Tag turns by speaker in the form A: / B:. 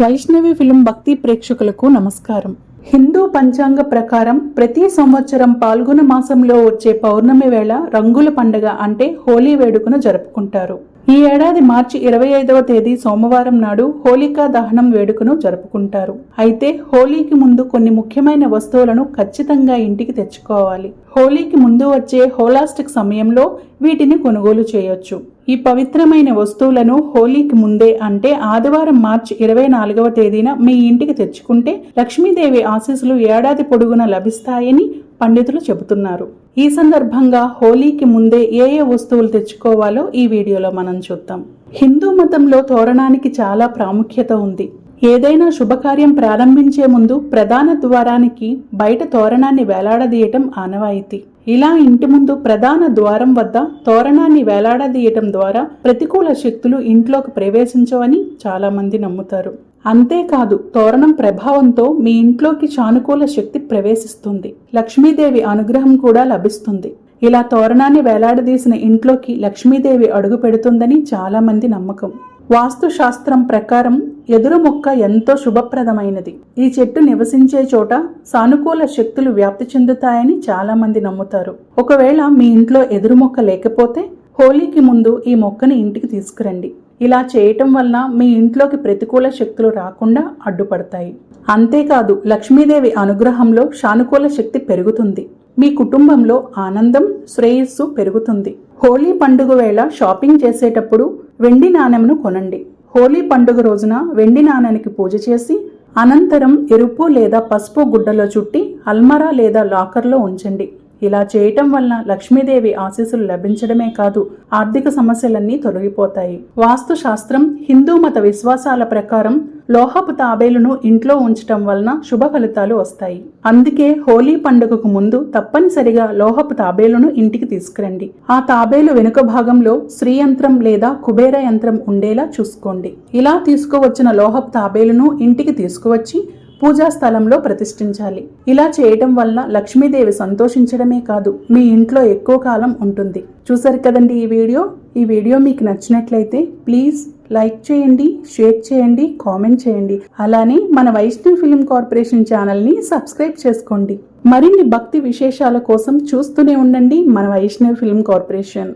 A: Vaishnavi film భక్తి ప్రేక్షకులకు నమస్కారం. హిందూ పంచాంగ ప్రకారం ప్రతి సంవత్సరం పాల్గొన మాసంలో వచ్చే పౌర్ణమి వేళ రంగుల పండగ అంటే హోలీ వేడుకను జరుపుకుంటారు. ఈ ఏడాది మార్చి ఇరవై ఐదవ తేదీ సోమవారం నాడు హోలికా దహనం వేడుకను జరుపుకుంటారు. అయితే హోలీకి ముందు కొన్ని ముఖ్యమైన వస్తువులను ఖచ్చితంగా ఇంటికి తెచ్చుకోవాలి. హోలీకి ముందు వచ్చే హోలాస్టిక్ సమయంలో వీటిని కొనుగోలు చేయొచ్చు. ఈ పవిత్రమైన వస్తువులను హోలీకి ముందే అంటే ఆదివారం మార్చి ఇరవై నాలుగవ తేదీన మీ ఇంటికి తెచ్చుకుంటే లక్ష్మీదేవి ఆశీస్సులు ఏడాది పొడుగున లభిస్తాయని పండితులు చెబుతున్నారు. ఈ సందర్భంగా హోలీకి ముందే ఏ ఏ వస్తువులు తెచ్చుకోవాలో ఈ వీడియోలో మనం చూద్దాం. హిందూ మతంలో తోరణానికి చాలా ప్రాముఖ్యత ఉంది. ఏదైనా శుభకార్యం ప్రారంభించే ముందు ప్రధాన ద్వారానికి బయట తోరణాన్ని వేలాడదీయటం ఆనవాయితీ. ఇలా ఇంటి ముందు ప్రధాన ద్వారం వద్ద తోరణాన్ని వేలాడదీయటం ద్వారా ప్రతికూల శక్తులు ఇంట్లోకి ప్రవేశించవని చాలామంది నమ్ముతారు. అంతేకాదు తోరణం ప్రభావంతో మీ ఇంట్లోకి సానుకూల శక్తి ప్రవేశిస్తుంది. లక్ష్మీదేవి అనుగ్రహం కూడా లభిస్తుంది. ఇలా తోరణాన్ని వేలాడదీసిన ఇంట్లోకి లక్ష్మీదేవి అడుగు పెడుతుందని చాలా మంది నమ్మకం. వాస్తుశాస్త్రం ప్రకారం ఎదురు మొక్క ఎంతో శుభప్రదమైనది. ఈ చెట్టు నివసించే చోట సానుకూల శక్తులు వ్యాప్తి చెందుతాయని చాలా మంది నమ్ముతారు. ఒకవేళ మీ ఇంట్లో ఎదురు మొక్క లేకపోతే హోలీకి ముందు ఈ మొక్కని ఇంటికి తీసుకురండి. ఇలా చేయటం వలన మీ ఇంట్లోకి ప్రతికూల శక్తులు రాకుండా అడ్డుపడతాయి. అంతేకాదు లక్ష్మీదేవి అనుగ్రహంలో సానుకూల శక్తి పెరుగుతుంది. మీ కుటుంబంలో ఆనందం శ్రేయస్సు పెరుగుతుంది. హోలీ పండుగ వేళ షాపింగ్ చేసేటప్పుడు వెండి నాణెంను కొనండి. హోలీ పండుగ రోజున వెండి నాణానికి పూజ చేసి అనంతరం ఎరుపు లేదా పసుపు గుడ్డలో చుట్టి అల్మరా లేదా లాకర్లో ఉంచండి. ఇలా చేయటం వలన లక్ష్మీదేవి ఆశీస్సులు లభించడమే కాదు ఆర్థిక సమస్యలన్నీ తొలగిపోతాయి. వాస్తు శాస్త్రం హిందూ మత విశ్వాసాల ప్రకారం లోహపు తాబేలును ఇంట్లో ఉంచటం వలన శుభ ఫలితాలు వస్తాయి. అందుకే హోలీ పండుగకు ముందు తప్పనిసరిగా లోహపు తాబేలును ఇంటికి తీసుకురండి. ఆ తాబేలు వెనుక భాగంలో శ్రీ యంత్రం లేదా కుబేర యంత్రం ఉండేలా చూసుకోండి. ఇలా తీసుకువచ్చిన లోహపు తాబేలును ఇంటికి తీసుకువచ్చి పూజా స్థలంలో ప్రతిష్ఠించాలి. ఇలా చేయటం వల్ల లక్ష్మీదేవి సంతోషించడమే కాదు మీ ఇంట్లో ఎక్కువ కాలం ఉంటుంది. చూసారు కదండి ఈ వీడియో? ఈ వీడియో మీకు నచ్చినట్లయితే ప్లీజ్ లైక్ చేయండి షేర్ చేయండి కామెంట్ చేయండి. అలానే మన వైష్ణవ్ ఫిలిం కార్పొరేషన్ ఛానల్ని సబ్స్క్రైబ్ చేసుకోండి. మరిన్ని భక్తి విశేషాల కోసం చూస్తూనే ఉండండి మన వైష్ణవ్ ఫిలిం కార్పొరేషన్.